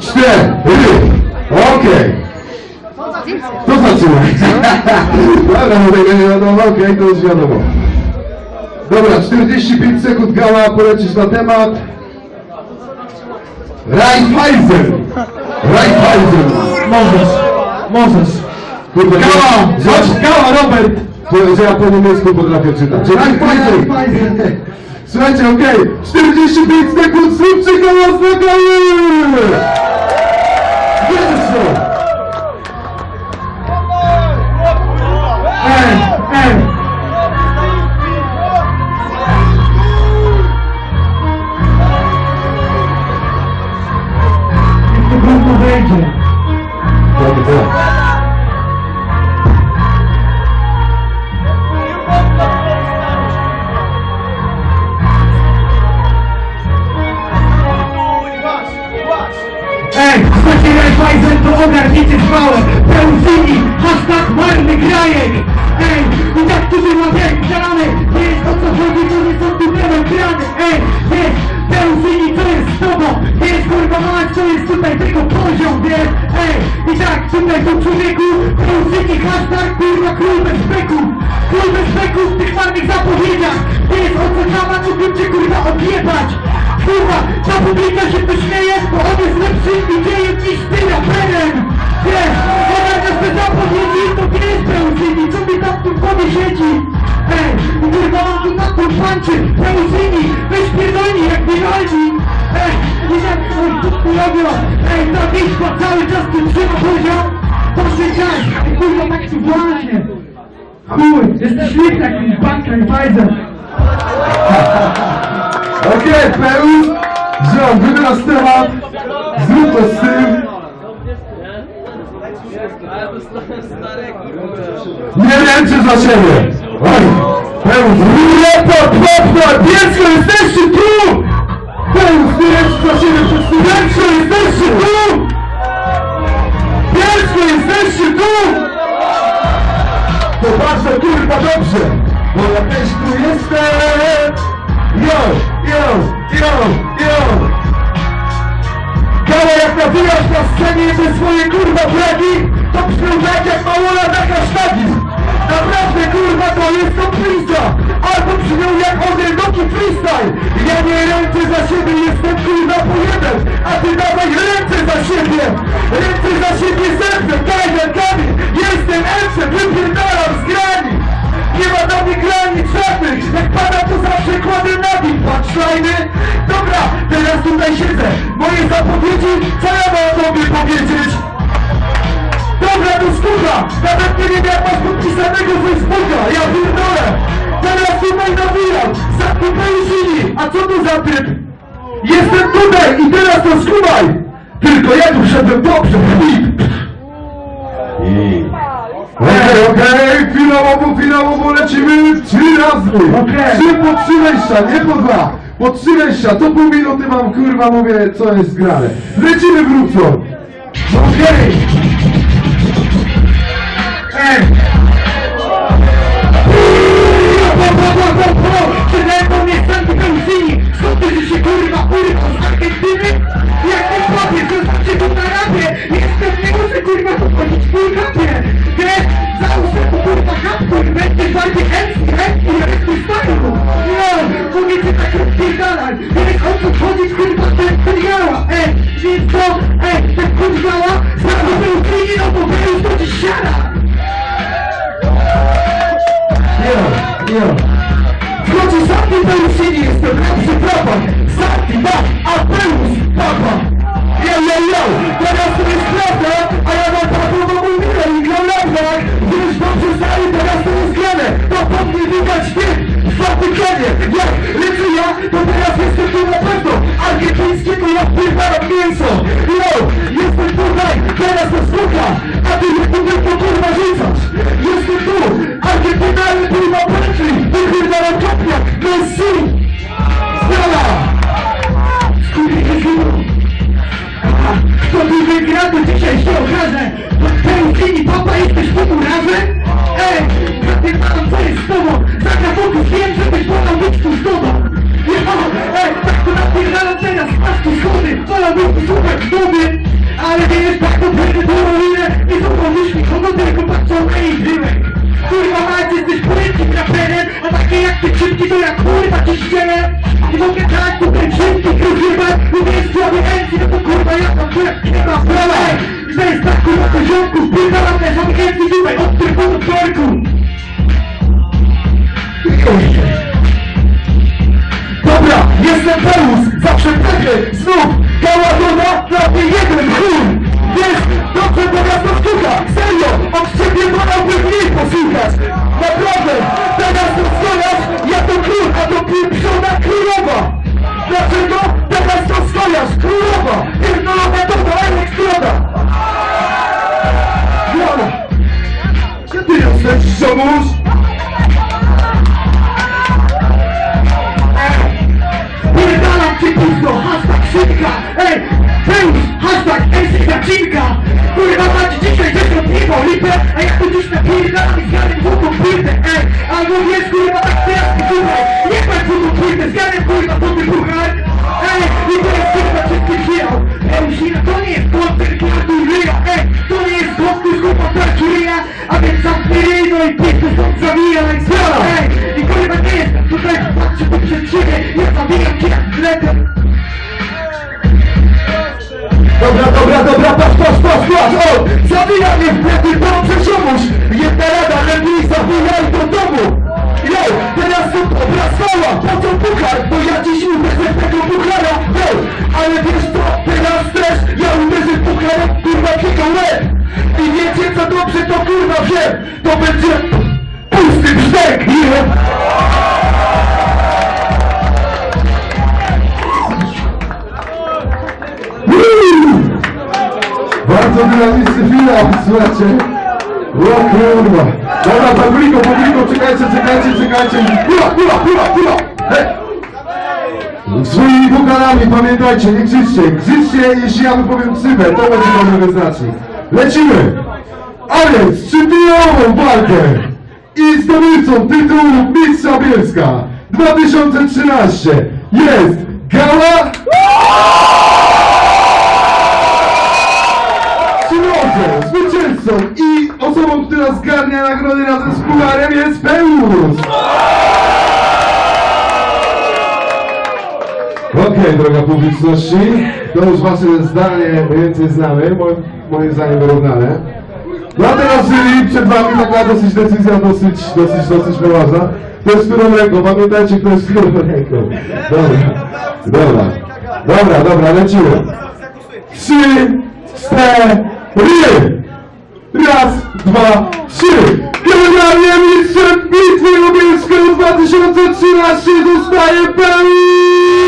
cztery. Okej. To zaczynaj. Dobra, no tego nie wiadomo, okej, to już wiadomo. Dobra, 45 sekund gała, polecisz na temat. Raiffeisen. Raiffeisen. Możesz, możesz. Kurde, Gała, chodź, gała, Robert. że, że ja po niemiecku potrafię czytać. Że Raiffeisen. Słuchajcie, okej, 45 sekund, zróbcie gałas na! Jest to! Ej, ej. Niech to wejdzie. To ogarnijcie trwałe. Pełzyni, hashtag marny grajek. Ej, i tak tu była wielkiany. Nie jest o co chodzi, to nie są tunelem grany. Ej, jest, pełzyni, co jest z tobą? Jest kurwa mać, co jest tutaj tego poziom, wiesz? Ej, i tak tutaj tu człowieku, pełzyni, hashtag kurwa król bez beku. Król bez beku w tych marnych zapowiedziach. Nie jest o co kaman, mógłbym cię kurwa odjebać. Kurwa, ta publika się tu śmieje, bo on jest lepszym DJ-em niż ty raperem! Wiesz, ona nas te zapowiedzi, to nie jest Pełzyni, co mi tam w tym głowie siedzi? Ej, kurwa, mam tu na tym panczy, Pełzyni, weź pierdolni jak pierdolni! Ej, i tak, oj, tu robią, ej, ta bitwa cały czas tu trzyma poziom, czas, ej, kurwa, tak tu właśnie! Chuj, jesteś śliczny jak jakiś bank Raiffeisen! Okej, Pełz, Ziom, wybierasz temat, zrób to z tym. Nie ręczy za siebie. Oj, Pełz, lepo, popła, dziecko, jesteście tu! Nie ręczy za siebie wszyscy, dziecko, jesteście tu! Dziecko, jesteście tu! To bardzo kurwa dobrze, bo ja też tu jestem! Yo, yo, yo, yo! Gała jak nabijasz na scenie ze swoje kurwa bragi, to brzmią tak jak małola na kasztagi! Naprawdę kurwa to jest komplica! Albo brzmią jak ogielnoki freestyle! Ja nie ręczę za siebie, jestem kurwa po jeden! A ty dawaj ręce za siebie! Ręce za siebie zębem, daj rękami! Jestem Punchline'y Dobra, teraz tutaj siedzę. Moje zapowiedzi, co ja mam o tobie powiedzieć? Dobra, to skóra Nawet nie wiem jak masz podpisanego Facebooka. Ja pierdolę. Teraz tutaj nawijam. Za Pełzini A co to za typ? Jestem tutaj i teraz to skumaj. Tylko ja tu wszedłem dobrze. Okej, okej, finałowo, finałowo lecimy. Trzy razy! Trzy po trzy wejścia, nie po dwa! Trzy wejścia, co pół minuty mam, kurwa, mówię, co jest grane. Lecimy wrócą! Okej! Ej! Jo. Chodzi Santi Pelusini, jestem lepszy propag Santi, tak, a Pelus, papa Yo, yo, yo, teraz Ej, napierdam, co jest z tobą? Taka fokus, że byś wolał być z tobą. Nie wolno, ej, tak to napierdalam teraz, masz tu schody, wolał być tu słuchać dumy. Ale nie jest tak to pierdolone, nie zapomnisz mi, kogo tylko patrzą, ej, dymek. Kurwa, posłuchać! Naprawdę, teraz to Wiesz kurwa tak teraz posłuchaj, nie patrz złotą płytę, zgarnę kurwa złoty puchar Ej, i to jest kurwa czysty chwilą Pełzina to nie jest koncert Artur Ryja, ej, to nie jest konkurs kurwa Tarczuryja A więc zamknij ryj, no i piękny stąd zawija, jak zara, ej I kurwa nie jest, tutaj patrzę tu przed ja zabijam cię jak zletem Dobra, dobra, dobra, patrz, patrz, patrz, patrz, o! Zabija mnie w plecy, to przeciomuś! Jedna rada, lepiej zabijaj do domu! Jo, teraz to dobra słała, po co puchar? Bo ja dziś uderzę w tego puchara, jo! Ale wiesz co, teraz też ja uderzę w pucharem, kurwa, kiego łeb! I wiecie co dobrze, to kurwa wiem! To będzie pusty brzeg, jo! Bardzo dynamiczny finał, słuchajcie. O kurwa. Dobra, publiko, publiko, czekajcie, czekajcie, czekajcie. Hula, hula, hula. Hej. Swoimi pukarami, pamiętajcie, nie krzyczcie. Krzyczcie, jeśli ja mu powiem ksywę, to będzie dobry wyznacznik. Lecimy. A więc, trzydniową walkę i zdobywcą tytułu Mistrza Bielska 2013 jest Gala Przylądze, zwycięzcą i która zgarnia nagrody razem z pucharem jest Pełus! Okej, droga publiczności, to już wasze zdanie więcej znamy, moim, moim zdaniem wyrównane. No a teraz jury, przed wami taka dosyć decyzja, dosyć, dosyć, dosyć poważna. To jest którą ręką, pamiętajcie, kto jest którą ręką. Dobra, dobra, dobra, dobra, lecimy. Trzy, cztery! Raz, dwa, trzy! Generalnie mistrzem bitwy lubelskiego 2013 zostaje Pełin!